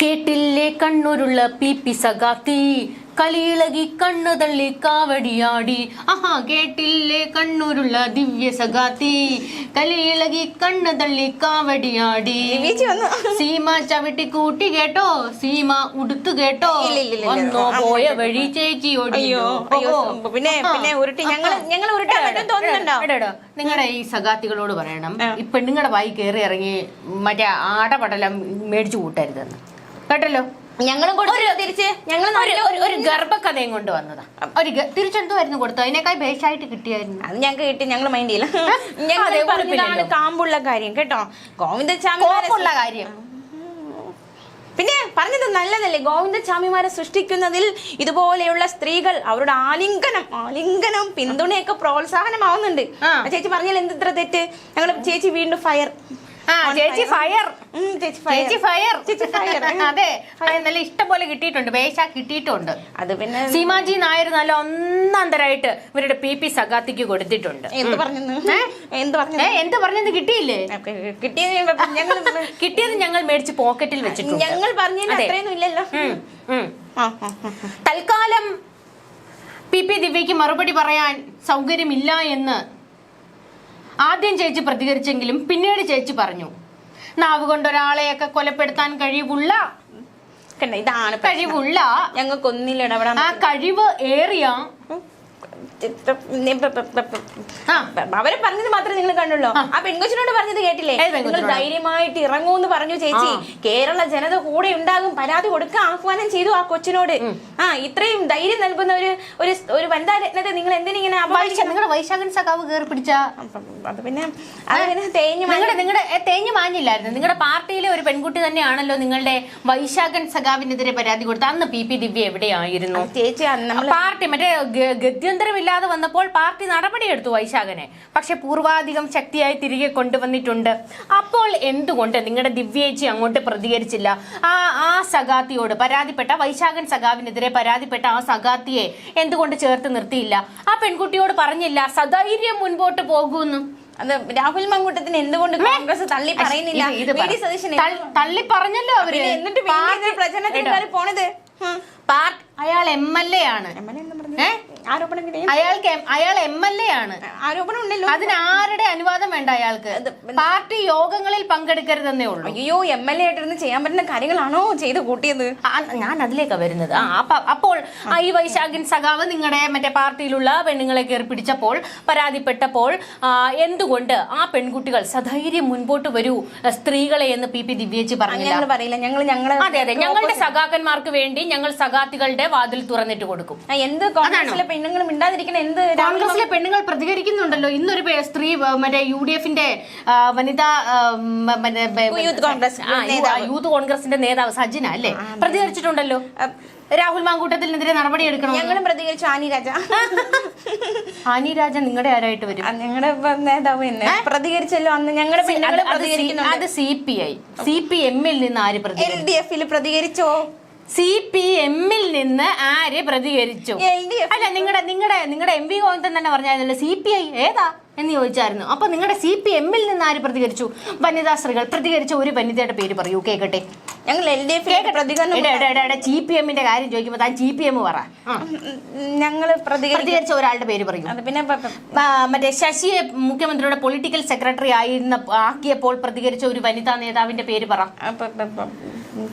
കേട്ടില്ലേ കണ്ണൂരുള്ള P P സഗാത്തി കളിയിളകി കണ്ണു തള്ളി കാവടിയാടി. ആഹാ കേട്ടില്ലേ കണ്ണൂരുള്ള ദിവ്യ സഗാത്തി കളിയിളകി കണ്ണു തള്ളി കാവടിയാടി. സീമ ചവിട്ടി കൂട്ടി കേട്ടോ? സീമ ഉടുത്തു കേട്ടോ. വന്നോ പോയ വഴി ചേച്ചി ഓടിയോ പിന്നെ പിന്നെ ഉരുട്ടി. ഞങ്ങൾ ഞങ്ങൾ ഉരുട്ടാൻ പറ്റും തോന്നുന്നുണ്ടോ? നിങ്ങളുടെ ഈ സഗാത്തികളോട് പറയണം. ഈ പെണ്ണുങ്ങളുടെ വായി കയറി ഇറങ്ങി മറ്റേ ആടപടലം മേടിച്ചു കൂട്ടരുതെന്ന്. കേട്ടല്ലോ? ഞങ്ങളും കൊടുത്തു തിരിച്ച് ഞങ്ങൾ ഒരു ഗർഭക്കഥയും കൊണ്ട് വന്നതാ ഒരു തിരിച്ചെന്തുമായിരുന്നു കൊടുത്തു അതിനേക്കാൾ ബേസായിട്ട് കിട്ടിയായിരുന്നു. അത് ഞങ്ങൾക്ക് കിട്ടി ഞങ്ങൾ മൈൻഡ് ചെയ്യില്ല. ഞങ്ങൾ പറഞ്ഞതാണ് കാമ്പുള്ള കാര്യം കേട്ടോ? ഗോവിന്ദ കോപ്പുള്ള കാര്യം. പിന്നെ പറഞ്ഞത് നല്ലതല്ലേ? ഗോവിന്ദചാമിമാരെ സൃഷ്ടിക്കുന്നതിൽ ഇതുപോലെയുള്ള സ്ത്രീകൾ അവരുടെ ആലിംഗനം ആലിംഗനം പിന്തുണയൊക്കെ പ്രോത്സാഹനമാവുന്നുണ്ട്. ചേച്ചി പറഞ്ഞാൽ എന്ത് ഇത്ര തെറ്റ്? ഞങ്ങൾ ചേച്ചി വീണ്ടും ഫയർ ആ ചേച്ചി ഫയർ ചേച്ചി ചേച്ചി ഫയർ ചേച്ചി ഫയർ അതെ. അത് നല്ല ഇഷ്ടം പോലെ കിട്ടിയിട്ടുണ്ട്. ബേശ കിട്ടിയിട്ടുണ്ട്. അത് പിന്നെ സീമാജി നായർ നല്ല ഒന്നാന്തരായിട്ട് ഇവരുടെ പി പി സഗാത്തിക്ക് കൊടുത്തിട്ടുണ്ട്. എന്ത് പറഞ്ഞു എന്ത് പറഞ്ഞു ഏ എന്ത് പറഞ്ഞത് കിട്ടിയില്ലേ? കിട്ടിയത് ഞങ്ങൾ കിട്ടിയത് ഞങ്ങൾ മേടിച്ച് പോക്കറ്റിൽ വെച്ചിട്ടുണ്ട്. ഞങ്ങൾ പറഞ്ഞതിന്. അത്രയൊന്നും ഇല്ലല്ലോ. തൽക്കാലം പി പി ദിവ്യക്ക് മറുപടി പറയാൻ സൗകര്യമില്ല എന്ന് ആദ്യം ചേച്ചി പ്രതികരിച്ചെങ്കിലും പിന്നീട് ചേച്ചി പറഞ്ഞു നാവ് കൊണ്ട് ഒരാളെയൊക്കെ കൊലപ്പെടുത്താൻ കഴിവുള്ള ഇതാണ്. കഴിവുള്ള ഞങ്ങൾക്ക് ഒന്നിലും ഇടപെടാൻ ആ കഴിവ് ഏറിയ അവരെ പറഞ്ഞത് മാത്രമേ നിങ്ങൾ കണ്ടുള്ളൂ. ആ. പെൺകൊച്ചിനോട് പറഞ്ഞത് കേട്ടില്ലേ? നിങ്ങൾ ധൈര്യമായിട്ട് ഇറങ്ങൂ എന്ന് പറഞ്ഞു ചേച്ചി. കേരള ജനത കൂടെ ഉണ്ടാകും. പരാതി കൊടുക്കാൻ ആഹ്വാനം ചെയ്തു ആ കൊച്ചിനോട്. ആ ഇത്രയും ധൈര്യം നൽകുന്ന ഒരു ഒരു ഒരു വനിതാ രത്നത്തെ നിങ്ങൾ എന്തിനിങ്ങനെ നിങ്ങളുടെ വൈശാഖൻ സഖാവ് കയറി പിടിച്ച അത് പിന്നെ തേഞ്ഞു നിങ്ങളുടെ നിങ്ങളുടെ തേഞ്ഞു മാഞ്ഞില്ലായിരുന്നു. നിങ്ങളുടെ പാർട്ടിയിലെ ഒരു പെൺകുട്ടി തന്നെയാണല്ലോ നിങ്ങളുടെ വൈശാഖൻ സഖാവിനെതിരെ പരാതി കൊടുത്ത അന്ന് പി പി ദിവ്യ എവിടെയായിരുന്നു? ചേച്ചി പാർട്ടി മറ്റേ ഗ- ഗത്യന്തരമില്ലാതെ വന്നപ്പോൾ പാർട്ടി നടപടിയെടുത്തു വൈശാഖനെ. പക്ഷെ പൂർവാധികം ശക്തിയായി തിരികെ കൊണ്ടുവന്നിട്ടുണ്ട്. അപ്പോൾ എന്തുകൊണ്ട് നിങ്ങളുടെ ദിവ്യേച്ചി അങ്ങോട്ട് പ്രതികരിച്ചില്ല? ആ ആ സഗാത്തിയോട് പരാതിപ്പെട്ട വൈശാഖൻ സഖാവിനെതിരെ പരാതിപ്പെട്ട ആ സഗാത്തിയെ എന്തുകൊണ്ട് ചേർത്ത് നിർത്തിയില്ല? ആ പെൺകുട്ടിയോട് പറഞ്ഞില്ല സധൈര്യം മുൻപോട്ട് പോകുമെന്നും അത് രാഹുൽ മങ്കൂട്ടത്തിന് എന്തുകൊണ്ട് കോൺഗ്രസ് തള്ളി പറയുന്നില്ല? തള്ളി പറഞ്ഞല്ലോ അവർ. എന്നിട്ട് പ്രചരണത്തിന് പോണത്? പാർട്ടി അയാൾ എം എൽ എ ആണ്. പറഞ്ഞത്? അയാൾക്ക് അയാൾ എം എൽ എ ആണ്. ആരോപണം ഉണ്ടല്ലോ അതിന് ആരുടെ അനുവാദം വേണ്ട അയാൾക്ക്? പാർട്ടി യോഗങ്ങളിൽ പങ്കെടുക്കരുതെന്നേ ഉള്ളൂ. അയ്യോ എം എൽ എ ആയിട്ടിരുന്ന് ചെയ്യാൻ പറ്റുന്ന കാര്യങ്ങളാണോ ചെയ്ത് കൂട്ടിയത്? ഞാൻ അതിലേക്കാണ് വരുന്നത്. അപ്പോൾ ഐ ഈ വൈശാഖിൻ സഖാവ് നിങ്ങളുടെ മറ്റേ പാർട്ടിയിലുള്ള പെണ്ണുങ്ങളെ കയറി പിടിച്ചപ്പോൾ പരാതിപ്പെട്ടപ്പോൾ എന്തുകൊണ്ട് ആ പെൺകുട്ടികൾ സധൈര്യം മുൻപോട്ട് വരൂ? സ്ത്രീകളെ എന്ന് പി പി ദിവ്യേച്ചി ഞങ്ങൾ പറയില്ല. ഞങ്ങൾ ഞങ്ങൾ അതെ അതെ. ഞങ്ങളുടെ സഖാക്കന്മാർക്ക് വേണ്ടി ഞങ്ങൾ സഖാത്തികളുടെ വാതിൽ തുറന്നിട്ട് കൊടുക്കും. എന്ത് കോൺഗ്രസിലെ പെണ്ണുങ്ങൾ മിണ്ടാതിരിക്കണ എന്ത് കോൺഗ്രസിലെ പെണ്ണുങ്ങൾ പ്രതികരിക്കുന്നുണ്ടല്ലോ. ഇന്നൊരു പേ- സ്ത്രീ ആ, മറ്റേ യു ഡി എഫിന്റെ ആ, വനിതാ ആ, മ- മറ്റേ ബെ- യൂത്ത് കോൺഗ്രസ് ആ, യു- ആ, യൂത്ത് കോൺഗ്രസിന്റെ നേതാവ് സജ്ജന അല്ലേ? പ്രതികരിച്ചിട്ടുണ്ടല്ലോ. രാഹുൽ മാങ്കൂട്ടത്തിനെതിരെ നടപടി എടുക്കണം? ഞങ്ങളും പ്രതികരിച്ചു. ആനി രാജ. ആനി രാജ നിങ്ങളുടെ ആരായിട്ട് വരും? ഞങ്ങളുടെ നേതാവ് തന്നെ പ്രതികരിച്ചല്ലോ. അന്ന് ഞങ്ങളുടെ പെണ്ണുങ്ങൾ അത് പ്രതികരിക്കുന്നുണ്ട്. അത് C P I. C P എമ്മിൽ നിന്ന് ആര് എൽ പ്രതികരിച്ചു ഡി എഫിൽ പ്രതികരിച്ചോ? സി പി എമ്മിൽ നിന്ന് ആര് പ്രതികരിച്ചു? അല്ല നിങ്ങളുടെ നിങ്ങളുടെ നിങ്ങളുടെ എം വി ഗോവിന്ദൻ തന്നെ പറഞ്ഞായിരുന്നല്ലോ. സി പി ഐ ഏതാ എന്ന് ചോദിച്ചായിരുന്നു. അപ്പൊ നിങ്ങളുടെ സി പി എമ്മിൽ നിന്ന് ആര് പ്രതികരിച്ചു? വനിതാ സ്ത്രീകൾ. പ്രതികരിച്ച ഒരു വനിതയുടെ പേര് പറയൂ കേക്കട്ടെ. ഞങ്ങൾ എൽ ഡി എഫ് പ്രതികരണം സി പി എമ്മിന്റെ കാര്യം ചോദിക്കുമ്പോൾ താൻ സി പി എം പറ. ഞങ്ങൾ പ്രതികരിച്ച ഒരാളുടെ പേര് പറയും. പിന്നെ മറ്റേ ശശിയെ മുഖ്യമന്ത്രിയുടെ പൊളിറ്റിക്കൽ സെക്രട്ടറി ആയിരുന്ന ആക്കിയപ്പോൾ പ്രതികരിച്ച ഒരു വനിതാ നേതാവിന്റെ പേര് പറ.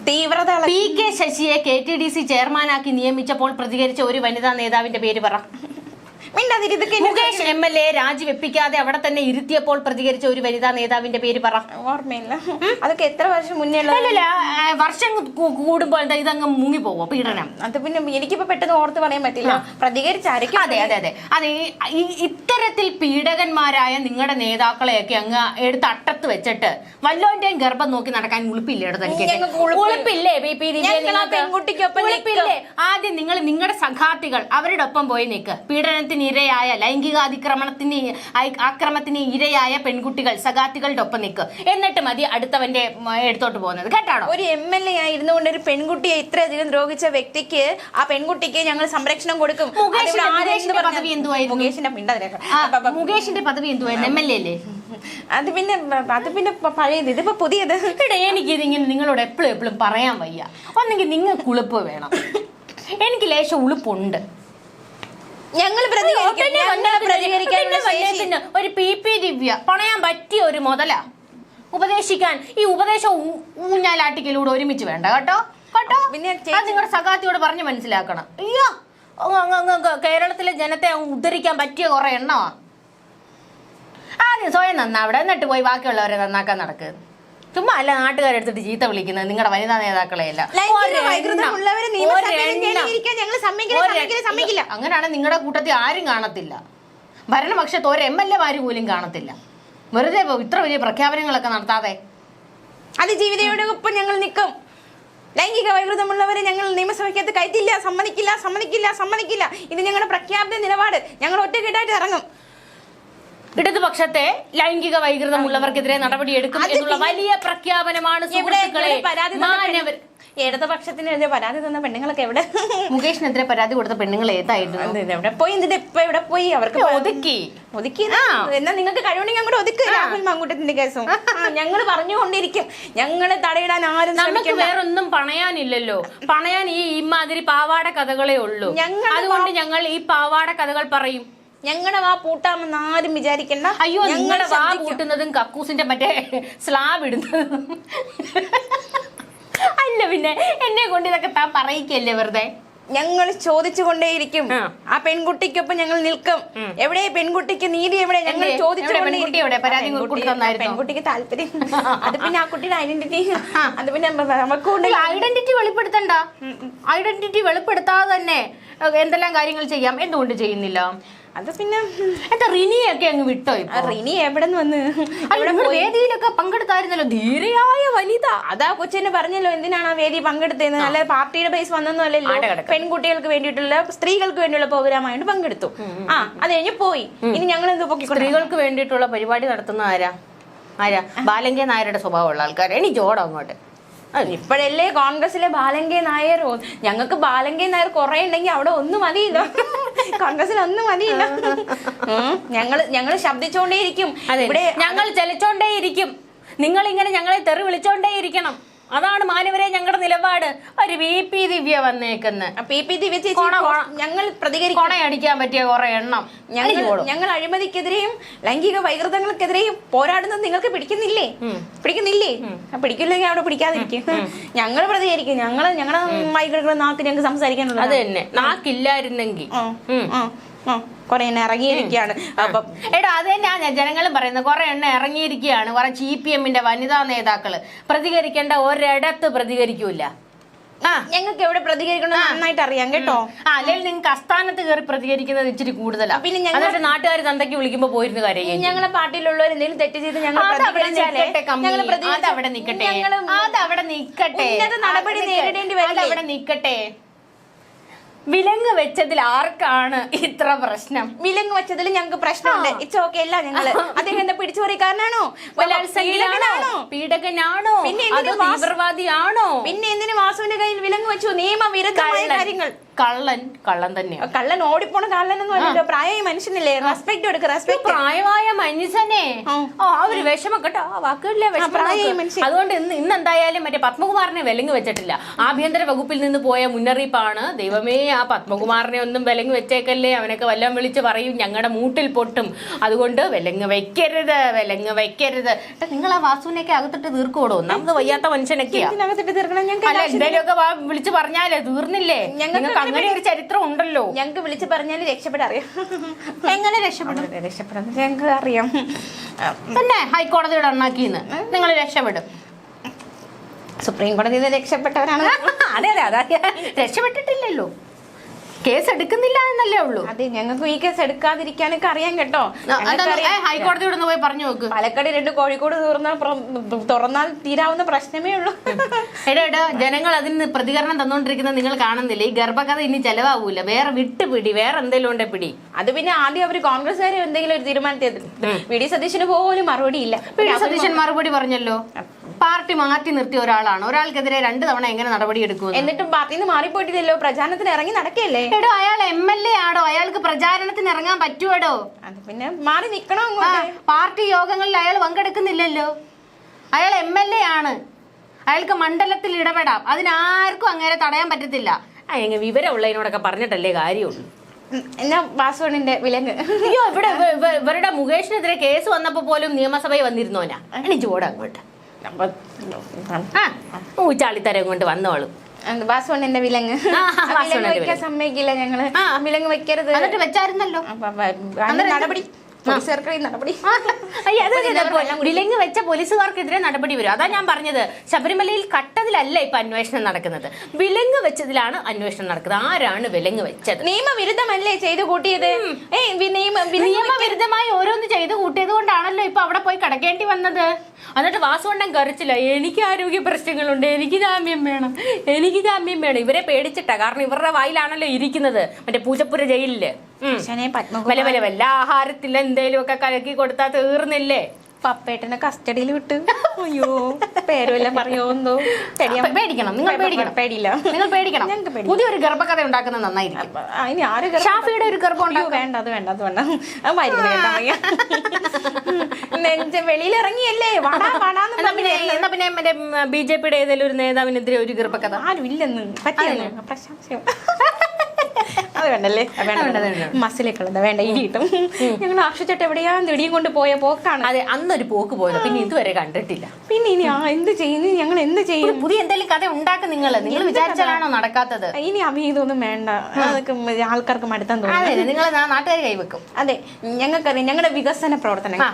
തീവ്രത പി കെ ശശിയെ കെ ടി ഡി സി ചെയർമാനാക്കി നിയമിച്ചപ്പോൾ പ്രതികരിച്ച ഒരു വനിതാ നേതാവിന്റെ പേര് പറ. മുകേഷ് എം എൽ എ രാജിവെപ്പിക്കാതെ അവിടെ തന്നെ ഇരുത്തിയപ്പോൾ പ്രതികരിച്ച ഒരു വനിതാ നേതാവിന്റെ പേര് പറ. ഓർമ്മയില്ല. അതൊക്കെ എത്ര വർഷം മുന്നേ വർഷം കൂടുമ്പോൾ ഇതങ്ങ് മുങ്ങിപ്പോവോ പീഡനം? അത് പിന്നെ എനിക്കിപ്പോ പെട്ടെന്ന് ഓർത്ത് പറയാൻ പറ്റില്ല. പ്രതികരിച്ചായിരിക്കും അതെ അതെ അതെ. അതെ ഇത്തരത്തിൽ പീഡകന്മാരായ നിങ്ങളുടെ നേതാക്കളെയൊക്കെ അങ്ങ് എടുത്ത് അട്ടത്ത് വെച്ചിട്ട് വല്ലോന്റെയും ഗർഭം നോക്കി നടക്കാൻ ഉളുപ്പില്ലേ തനിക്ക് ഞങ്ങൾക്ക് ഉളുപ്പ്. ഉളുപ്പില്ലേ ബി പി ദിവ്യ ഞങ്ങൾ ആ പെൺകുട്ടിക്കൊപ്പം ഉളുപ്പില്ലേ? ആദ്യം നിങ്ങൾ നിങ്ങളുടെ സഖാത്തികൾ അവരുടെ ഒപ്പം പോയി നിൽക്ക്. പീഡനത്തിന് ഇരയായ ലൈംഗിക അതിക്രമണത്തിന് ഐ- ഇരയായ പെൺകുട്ടികൾ സഖാത്തികളുടെ ഒപ്പം നിൽക്കുക എന്നിട്ട് മതി അടുത്തവന്റെ എടുത്തോട്ട് പോകുന്നത്. കേട്ടാണോ? ഒരു എം എൽ എ ആയിരുന്നുകൊണ്ട് ഒരു പെൺകുട്ടിയെ ഇത്രയധികം ദ്രോഹിച്ച വ്യക്തിക്ക് ആ പെൺകുട്ടിക്ക് ഞങ്ങൾ സംരക്ഷണം കൊടുക്കും. മുകേഷിന്റെ- പദവി എന്തുവായിരുന്നു? മുകേഷിന്റെ മുകേഷിന്റെ പദവി എന്തുവായിരുന്നു? എം എൽ എ അല്ലേ അത് പിന്നെ അത് പിന്നെ പഴയത്. ഇതിപ്പോ പുതിയത്. എനിക്ക് ഇതിങ്ങനെ നിങ്ങളോട് എപ്പോഴും എപ്പോഴും പറയാൻ വയ്യ. ഒന്നെങ്കിൽ നിങ്ങൾക്ക് ഉളുപ്പ് വേണം. എനിക്ക് ലേശം ഉളുപ്പുണ്ട്. ഞങ്ങൾ ഒരു പി പി ദിവ്യ. പണയാൻ പറ്റിയ ഒരു മുതലാ. ഉപദേശിക്കാൻ ഈ ഉപദേശം ഊ- ഊഞ്ഞാലാട്ടിക്കലൂടെ ഒരുമിച്ച് വേണ്ട. കേട്ടോ? കേട്ടോ? പിന്നെ നിങ്ങളുടെ സഖാത്തിയോട് പറഞ്ഞ് മനസ്സിലാക്കണം. അയ്യോ കേരളത്തിലെ ജനത്തെ ഉദ്ധരിക്കാൻ പറ്റിയ കുറെ എണ്ണമാ. ആദ്യം സ്വയം നന്നാവിടെ എന്നിട്ട് പോയി ബാക്കിയുള്ളവരെ നന്നാക്കാൻ നടക്ക്. ചുമ്മാ അല്ല നാട്ടുകാരെടുത്തിട്ട് ചീത്ത വിളിക്കുന്നത് നിങ്ങളുടെ വനിതാ നേതാക്കളെയല്ല ലൈംഗിക വൈകൃതമുള്ളവരെ ഞങ്ങൾ സമ്മതിക്കില്ല, സമ്മതിക്കില്ല, സമ്മതിക്കില്ല. അങ്ങനെയാണ് നിങ്ങളുടെ കൂട്ടത്തിൽ ആരും കാണത്തില്ല. ഭരണപക്ഷത്ത് ഒരു എം എൽ എമാര് പോലും കാണത്തില്ല. വെറുതെ ഇത്ര വലിയ പ്രഖ്യാപനങ്ങളൊക്കെ നടത്താതെ. അത് ജീവിതയോടൊപ്പം ഞങ്ങൾ നിൽക്കും. ലൈംഗിക വൈകൃതമുള്ളവരെ ഞങ്ങൾ നിയമസഭയ്ക്കകത്ത് കയറ്റില്ല സമ്മതിക്കില്ല സമ്മതിക്കില്ല സമ്മതിക്കില്ല. ഇത് ഞങ്ങളുടെ പ്രഖ്യാപന നിലപാട്. ഞങ്ങൾ ഒറ്റക്കെട്ടായിട്ട് ഇറങ്ങും. ഇടതുപക്ഷത്തെ ലൈംഗിക വൈകൃതമുള്ളവർക്കെതിരെ നടപടി എടുക്കും എന്നുള്ള വലിയ പ്രഖ്യാപനമാണ് സുഹൃത്തുക്കളെ മാനവർ ഇടതുപക്ഷത്തിനെതിരെ പരാതി തന്ന പെണ്ണുങ്ങളൊക്കെ എവിടെ? മുകേഷിനെതിരെ പരാതി കൊടുത്ത പെണ്ണുങ്ങൾ ഏതായിരുന്നു? എവിടെ പോയി? എന്നിട്ട് ഇപ്പൊ എവിടെ പോയി? അവർക്ക് ഒതുക്കി. ഒതുക്കി എന്നാ നിങ്ങൾക്ക് കഴിവുണ്ടെങ്കിൽ അങ്ങോട്ട് ഒതുക്കി രാഹുൽ മങ്കൂട്ടത്തിന്റെ കേസും. ഞങ്ങൾ പറഞ്ഞുകൊണ്ടിരിക്കും. ഞങ്ങളെ തടയിടാൻ ആരും നമുക്ക്. വേറൊന്നും പണയാനില്ലല്ലോ പണയാൻ ഈ ഇമാതിരി പാവാട കഥകളേ ഉള്ളൂ. അതുകൊണ്ട് ഞങ്ങൾ ഈ പാവാട കഥകൾ പറയും. ഞങ്ങളുടെ വാ പൂട്ടാമെന്ന് ആരും വിചാരിക്കണ്ട. അയ്യോ ഞങ്ങളുടെ വാ പൂട്ടുന്നതും കക്കൂസിന്റെ മറ്റേ സ്ലാബ് ഇടുന്നതും. അല്ല പിന്നെ എന്നെ കൊണ്ട് ഇതൊക്കെ താ പറയിക്കല്ലേ വെറുതെ? ഞങ്ങൾ ചോദിച്ചുകൊണ്ടേയിരിക്കും. ആ. ആ പെൺകുട്ടിക്കൊപ്പം ഞങ്ങൾ നിൽക്കും. എവിടെ പെൺകുട്ടിക്ക് നീതി എവിടെ? ഞങ്ങൾ കൊടുത്ത് പെൺകുട്ടിക്ക് താല്പര്യം. അത് പിന്നെ ആ കുട്ടിയുടെ ഐഡന്റിറ്റി അത് പിന്നെ നമുക്ക് ഐഡന്റിറ്റി വെളിപ്പെടുത്തണ്ട. ഐഡന്റിറ്റി വെളിപ്പെടുത്താതെ തന്നെ എന്തെല്ലാം കാര്യങ്ങൾ ചെയ്യാം? എന്തുകൊണ്ട് ചെയ്യുന്നില്ല? അത് പിന്നെ എന്താ റിനിയൊക്കെ അങ്ങ് വിട്ടോ റിനി എവിടെ നിന്ന് വന്ന് വേദിയിലൊക്കെ പങ്കെടുത്തായിരുന്നല്ലോ. ധീരയായ വനിത. അതാ കൊച്ചിനെ പറഞ്ഞല്ലോ എന്തിനാണ് ആ വേദി പങ്കെടുത്തതെന്ന്? നല്ല പാർട്ടിയുടെ ബേസ് വന്നൊന്നും അല്ലല്ലോ? പെൺകുട്ടികൾക്ക് വേണ്ടിയിട്ടുള്ള സ്ത്രീകൾക്ക് വേണ്ടിയുള്ള പ്രോഗ്രാമായിട്ട് പങ്കെടുത്തു. ആ അത് കഴിഞ്ഞ് പോയി. ഇനി ഞങ്ങൾ എന്ത് സ്ത്രീകൾക്ക് വേണ്ടിയിട്ടുള്ള പരിപാടി നടത്തുന്ന ആരാ? ആരാ? ബാലങ്കേ നായരുടെ സ്വഭാവമുള്ള ആൾക്കാർ എനിക്ക് ജോഡോ അങ്ങോട്ട്. ഇപ്പോഴല്ലേ കോൺഗ്രസിലെ ബാലങ്കെ നായർ? ഞങ്ങൾക്ക് ബാലങ്കെ നായർ കുറെ ഉണ്ടെങ്കിൽ അവിടെ ഒന്നും മതിയില്ല. കോൺഗ്രസിൽ ഒന്നും മതിയില്ല. ഞങ്ങൾ ഞങ്ങൾ ഞങ്ങൾ ശബ്ദിച്ചുകൊണ്ടേയിരിക്കും ഇവിടെ ഞങ്ങൾ ചലിച്ചോണ്ടേയിരിക്കും. നിങ്ങൾ ഇങ്ങനെ ഞങ്ങളെ തെറി വിളിച്ചോണ്ടേയിരിക്കണം. അതാണ് മാനവരെ ഞങ്ങളുടെ നിലപാട്. ഒരു വി പി ദിവ്യ വന്നേക്കുന്ന്. പി പി ദിവ്യ ചേച്ചി കോണ, കോണ. ഞങ്ങൾ പ്രതികരിക്കും. കൊണയടിക്കാൻ പറ്റിയ കുറെ എണ്ണം. ഞങ്ങൾ ഞങ്ങൾ അഴിമതിക്കെതിരെയും ലൈംഗിക വൈകൃതങ്ങൾക്കെതിരെയും പോരാടുന്നത് നിങ്ങൾക്ക് പിടിക്കുന്നില്ലേ? പിടിക്കുന്നില്ലേ? ആ, പിടിക്കില്ലെങ്കിൽ അവിടെ പിടിക്കാതിരിക്കും. ഞങ്ങൾ പ്രതികരിക്കും. ഞങ്ങൾ ഞങ്ങളുടെ വൈകൃത നാക്ക് ഞങ്ങൾക്ക് സംസാരിക്കാനുള്ളത് അത് തന്നെ. നാക്കില്ലായിരുന്നെങ്കിൽ. കൊറേ എണ്ണ ഇറങ്ങിയിരിക്കുകയാണ്. അപ്പൊ എടാ അത് തന്നെയാ ജനങ്ങളും പറയുന്നത്. കുറെ എണ്ണം ഇറങ്ങിയിരിക്കുകയാണ്. കുറെ സി പി എമ്മിന്റെ വനിതാ നേതാക്കൾ. പ്രതികരിക്കേണ്ട ഒരിടത്ത് പ്രതികരിക്കൂല. ആ. ഞങ്ങൾക്ക് എവിടെ പ്രതികരിക്കണം നന്നായിട്ട് അറിയാം കേട്ടോ. ആ അല്ലെങ്കിൽ നിങ്ങൾക്ക് അസ്ഥാനത്ത് കയറി പ്രതികരിക്കുന്നത് ഇച്ചിരി കൂടുതലാണ് പിന്നെ ഞങ്ങൾ- എന്നിട്ട് നാട്ടുകാർ തന്തയ്ക്ക് വിളിക്കുമ്പോ പോയിരുന്നു കാര്യം ഞങ്ങളെ പാർട്ടിയിലുള്ളവർ എന്തെങ്കിലും തെറ്റ് ചെയ്ത് ഞങ്ങൾ അതവിടെ പ്രതികരിച്ചാലേ? നിൽക്കട്ടെ അതവിടെ നിൽക്കട്ടെ നടപടി നേരിടേണ്ടി വരും അതവിടെ നിൽക്കട്ടെ വിലങ്ങ് വെച്ചതിൽ ആർക്കാണ് ഇത്ര പ്രശ്നം? വിലങ്ങ് വെച്ചതിൽ ഞങ്ങൾക്ക് പ്രശ്നമുണ്ട്. ഇറ്റ്സ് ഓക്കെ അല്ല ഞങ്ങൾ. അദ്ദേഹം എന്താ പിടിച്ചുപറിക്കാരനാണോ ബലാത്സംഗിയാണോ പീഡകനാണോ? പിന്നെ തീവ്രവാദിയാണോ? പിന്നെ എന്തിനു വാസുവിന്റെ കയ്യിൽ വിലങ്ങ് വെച്ചു? നിയമവിരുദ്ധമായ കാര്യങ്ങൾ. കള്ളൻ കള്ളൻ തന്നെയാണ്. കള്ളൻ ഓടിപ്പോണ കള്ളൻ എന്ന് അല്ലല്ലോ പ്രായമായ മനുഷ്യനല്ലേ? റെസ്പെക്ട് എടുക്ക റെസ്പെക്ട് പ്രായമായ മനുഷ്യനെ. ആ. ഒരു വിഷമം കേട്ടോ. ആ വാക്കുകളിലെ മനുഷ്യൻ. അതുകൊണ്ട് ഇന്ന് ഇന്ന് എന്തായാലും മറ്റേ പത്മകുമാറിനെ വിലങ്ങ് വെച്ചിട്ടില്ല. ആഭ്യന്തര വകുപ്പിൽ നിന്ന് പോയ മുന്നറിയിപ്പാണ്. ദൈവമേ ആ പത്മകുമാറിനെ ഒന്നും വിലങ്ങ് വെച്ചേക്കല്ലേ. അവനൊക്കെ വല്ലതും വിളിച്ച് പറയും ഞങ്ങളുടെ മൂട്ടിൽ പൊട്ടും. അതുകൊണ്ട് വിലങ്ങ് വെക്കരുത് വിലങ്ങ് വെക്കരുത്. നിങ്ങൾ ആ വാസുവിനെയൊക്കെ അകത്തിട്ട് തീർക്കൂടോ ഒന്നാമത് വയ്യാത്ത മനുഷ്യനൊക്കെയാ. അല്ല എന്തെങ്കിലുമൊക്കെ വിളിച്ച് പറഞ്ഞാലേ തീർന്നില്ലേ? ഞങ്ങൾക്ക് നിങ്ങൾക്ക് അങ്ങനെ ഒരു ചരിത്രം ഉണ്ടല്ലോ. ഞങ്ങക്ക് വിളിച്ചു പറഞ്ഞാൽ രക്ഷപ്പെടാൻ അറിയാം എങ്ങനെ രക്ഷപ്പെടും? രക്ഷപ്പെടാൻ ഞങ്ങൾക്ക് അറിയാം. പിന്നെ ഹൈക്കോടതിയുടെ ഉണ്ടാക്കിന്ന് നിങ്ങൾ രക്ഷപ്പെടും. സുപ്രീം കോടതി രക്ഷപ്പെട്ടവരാണ്. അതെ അതെ അതെ. രക്ഷപ്പെട്ടിട്ടില്ലല്ലോ. കേസ് എടുക്കുന്നില്ല എന്നല്ലേ ഉള്ളൂ. അതെ ഞങ്ങൾക്ക് ഈ കേസ് എടുക്കാതിരിക്കാനൊക്കെ അറിയാം കേട്ടോ. ഹൈക്കോടതിയോട് പോയി പറഞ്ഞു നോക്ക്. പാലക്കാട് രണ്ട് കോഴിക്കോട് തുറന്നാൽ തുറന്നാൽ തീരാവുന്ന പ്രശ്നമേ ഉള്ളൂ. എടാ എടാ ജനങ്ങൾ അതിന് പ്രതികരണം തന്നോണ്ടിരിക്കുന്നത് നിങ്ങൾ കാണുന്നില്ല. ഈ ഗർഭകഥ ഇനി ചെലവാകൂല വേറെ വിട്ടുപിടി വേറെ എന്തെങ്കിലും ഉണ്ടെ പിടി. അത് പിന്നെ ആദ്യം അവർ കോൺഗ്രസ്സുകാർ എന്തെങ്കിലും ഒരു തീരുമാനത്തിൽ വി. ഡി. സതീശന് പോലും മറുപടി ഇല്ല. പി. ഡി. സതീശൻ മറുപടി പറഞ്ഞല്ലോ. പാർട്ടി മാറ്റി നിർത്തിയ ഒരാളാണ്. ഒരാൾക്കെതിരെ രണ്ട് തവണ എങ്ങനെ നടപടി എടുക്കും എന്നിട്ടും പാർട്ടിയിൽ നിന്ന് മാറിപ്പോയിട്ടില്ലല്ലോ. പ്രചാരണത്തിന് ഇറങ്ങി നടക്കല്ലേ എടോ അയാൾ എം എൽ എ ആടോ? അയാൾക്ക് പ്രചാരണത്തിന് ഇറങ്ങാൻ പറ്റുവടോ? അത് പിന്നെ മാറി നിക്കണോ അങ്ങോട്ട്? പാർട്ടി യോഗങ്ങളിൽ അയാൾ പങ്കെടുക്കുന്നില്ലല്ലോ. അയാൾ എം എൽ എ ആണ്. അയാൾക്ക് മണ്ഡലത്തിൽ ഇടപെടാം. അതിനാർക്കും അങ്ങനെ തടയാൻ പറ്റത്തില്ല. അയ്യ വിവരമുള്ളതിനോടൊക്കെ പറഞ്ഞിട്ടല്ലേ കാര്യമുള്ളൂ. എന്നാ വാസുവണിന്റെ വിലങ്ങ്. അയ്യോ ഇവിടെ ഇവ- ഇവ- ഇവരുടെ മുകേഷിനെതിരെ കേസ് വന്നപ്പോ പോലും നിയമസഭയിൽ വന്നിരുന്നോനാ. എനിക്ക് ഓടാ അങ്ങോട്ട്. ഊച്ചാളിത്തരം കൊണ്ട് വന്നോളും. വാസുവണ്ണിന്റെ വിലങ്ങ്. വിലങ്ങ് വെക്കാൻ. സമ്മതിക്കില്ല ഞങ്ങൾ. വിലങ്ങ് വെക്കരുത് എന്നിട്ട് വെച്ചായിരുന്നല്ലോ. നടപടി. നടപടി. വിലങ്ങ് വെച്ച പോലീസുകാർക്കെതിരെ നടപടി വരും. അതാ ഞാൻ പറഞ്ഞത്. ശബരിമലയിൽ കട്ടതിലല്ല ഇപ്പൊ അന്വേഷണം നടക്കുന്നത്. വിലങ്ങ് വെച്ചതിലാണ് അന്വേഷണം നടക്കുന്നത്. ആരാണ് വിലങ്ങ് വെച്ചത്? നിയമവിരുദ്ധമല്ലേ ചെയ്തു കൂട്ടിയത്? നിയമവിരുദ്ധമായി ഓരോന്ന് ചെയ്ത് കൂട്ടിയത് കൊണ്ടാണല്ലോ ഇപ്പൊ അവിടെ പോയി കിടക്കേണ്ടി വന്നത്. എന്നിട്ട് വാസുകൊണ്ടം കറിച്ചില്ല എനിക്ക് ആരോഗ്യ പ്രശ്നങ്ങളുണ്ട്. എനിക്ക് ജാമ്യം വേണം. എനിക്ക് ജാമ്യം വേണം. ഇവരെ പേടിച്ചിട്ടാ. കാരണം ഇവരുടെ വായിലാണല്ലോ ഇരിക്കുന്നത്. മറ്റേ പൂജപ്പുര ജയിലിൽ. വല്ല വല്ല വല്ല ആഹാരത്തിൽ എന്തേലും ഒക്കെ കലക്കി കൊടുത്താ തീർന്നില്ലേ? പപ്പേട്ടനെ കസ്റ്റഡിയിൽ വിട്ടു. അയ്യോ പേരുമെല്ലാം പറയുമോന്നോ പേടിക്കണം. നിങ്ങൾ പേടിക്കണം. പേടിയില്ല. നിങ്ങൾ പേടിക്കണം. പുതിയൊരു ഗർഭകഥ ഉണ്ടാക്കുന്നത് നന്നായിരിക്കും. ഷാഫിയുടെ ഒരു ഗർഭം വേണ്ട അത് വേണ്ട അത് വേണ്ട. നെഞ്ച വെളിയിലിറങ്ങിയല്ലേ? വടാ വടാന്ന് എന്നാ പിന്നെ മറ്റേ ബി ജെ പിയുടെ ഏതെങ്കിലും ഒരു നേതാവിനെതിരെ ഒരു ഗർഭകഥ? ആരും ഇല്ലെന്ന്. പറ്റിയെന്ന് പ്രശംസയോ? അത് വേണ്ടല്ലേ. മസിലേക്കുള്ളത് വേണ്ട ഇടി കിട്ടും. ഞങ്ങൾ ആക്ഷച്ചട്ട് എവിടെയാ ഇടിയും കൊണ്ട് പോയ പോക്കാണ്. അതെ അന്നൊരു പോക്ക് പോയത്. പിന്നെ ഇതുവരെ കണ്ടിട്ടില്ല. പിന്നെ ഇനി ആ എന്ത് ചെയ്യുന്നു? ഞങ്ങൾ എന്ത് ചെയ്യും? പുതിയ എന്തെങ്കിലും കഥ ഉണ്ടാക്കും നിങ്ങൾ നിങ്ങൾ വിചാരിച്ചാലാണോ നടക്കാത്തത്? ഇനി അഭിഹിതമൊന്നും വേണ്ട. അതൊക്കെ ആൾക്കാർക്ക് മടുത്താൻ തോന്നുന്നു നിങ്ങൾ നാട്ടുകാർ കൈവെക്കും അതെ ഞങ്ങൾക്കറിയാം ഞങ്ങളുടെ വികസന പ്രവർത്തനങ്ങൾ.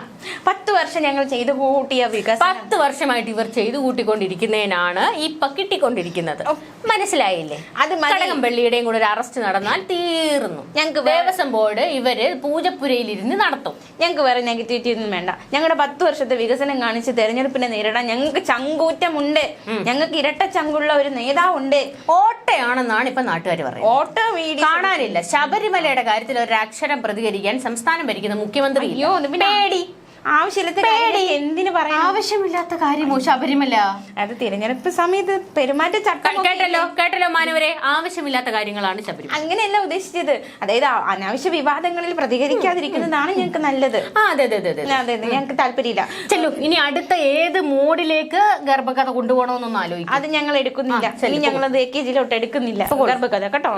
പത്ത് വർഷം ഞങ്ങൾ ചെയ്തു കൂട്ടിയ വികസനം. പത്ത് വർഷമായിട്ട് ഇവർ ചെയ്തു കൂട്ടിക്കൊണ്ടിരിക്കുന്നതിനാണ് ഇപ്പൊ കിട്ടിക്കൊണ്ടിരിക്കുന്നത്. മനസ്സിലായില്ലേ? അത് മലകം കടകംപള്ളിയുടെയും കൂടെ ഒരു അറസ്റ്റ് നടന്നാൽ തീർന്നു. ഞങ്ങൾക്ക് ദേവസ്വം ബോർഡ് ഇവർ പൂജപ്പുരയിൽ ഇരുന്ന് നടത്തും. ഞങ്ങൾക്ക് വേറെ നെഗറ്റിവിറ്റി ഒന്നും വേണ്ട. ഞങ്ങളുടെ പത്ത് വർഷത്തെ വികസനം കാണിച്ച് തെരഞ്ഞെടുപ്പിനെ നേരിടാൻ ഞങ്ങൾക്ക് ചങ്കൂറ്റമുണ്ട്. ഞങ്ങൾക്ക് ഇരട്ട ചങ്കുള്ള ഒരു നേതാവുണ്ട്. ഓട്ടയാണെന്നാണ് ഇപ്പൊ നാട്ടുകാർ പറയുന്നത്. ഓട്ടോ കാണാനില്ല. ശബരിമലയുടെ കാര്യത്തിൽ ഒരു അക്ഷരം പ്രതികരിക്കാൻ സംസ്ഥാനം ഭരിക്കുന്ന മുഖ്യമന്ത്രി അയ്യോ, പേടി. ആവശ്യമില്ലാത്ത എന്തിനു പറയാം ആവശ്യമില്ലാത്ത കാര്യമോ ശബരിമല. അത് തിരഞ്ഞെടുപ്പ് സമയത്ത് പെരുമാറ്റ ചട്ടം കേട്ടല്ലോ കേട്ടല്ലോ മാനവരെ. ആവശ്യമില്ലാത്ത കാര്യങ്ങളാണ് ശബരിമല. അങ്ങനെയല്ല ഉദ്ദേശിച്ചത്. അതായത് അനാവശ്യ വിവാദങ്ങളിൽ പ്രതികരിക്കാതിരിക്കുന്നതാണ് ഞങ്ങൾക്ക് നല്ലത്. ആ അതെ അതെ അതെ അതെ ഞങ്ങൾക്ക് താല്പര്യമില്ല. ചെല്ലു ഇനി അടുത്ത ഏത് മോഡിലേക്ക് ഗർഭകഥ കൊണ്ടുപോകണമെന്നൊന്നും ആലോചിക്കും. അത് ഞങ്ങൾ എടുക്കുന്നില്ല. ഇനി ഞങ്ങൾ അത് കെ ജിയിലോട്ട് എടുക്കുന്നില്ല ഗർഭകഥ കേട്ടോ?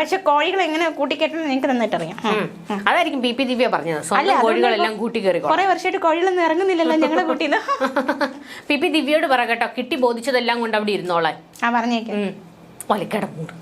പക്ഷെ കോഴികൾ എങ്ങനെ കൂട്ടിക്കെട്ടണം ഞങ്ങൾക്ക് നന്നായിട്ട് അറിയാം. അതായിരിക്കും ബി പി ദിവ്യ പറഞ്ഞത്. സ്വന്തം കോഴികളെല്ലാം കൂട്ടി കയറി കുറെ വർഷമായിട്ട് കുഴലൊന്നും ഇറങ്ങുന്നില്ലല്ലോ ഞങ്ങളെ കുട്ടി പി പി ദിവ്യയോട് പറ കേട്ടോ. കിട്ടി ബോധിച്ചതെല്ലാം കൊണ്ട് അവിടെ ഇരുന്നോളാൻ. ആ പറഞ്ഞേക്കാം. ഒലക്കട മൂട്.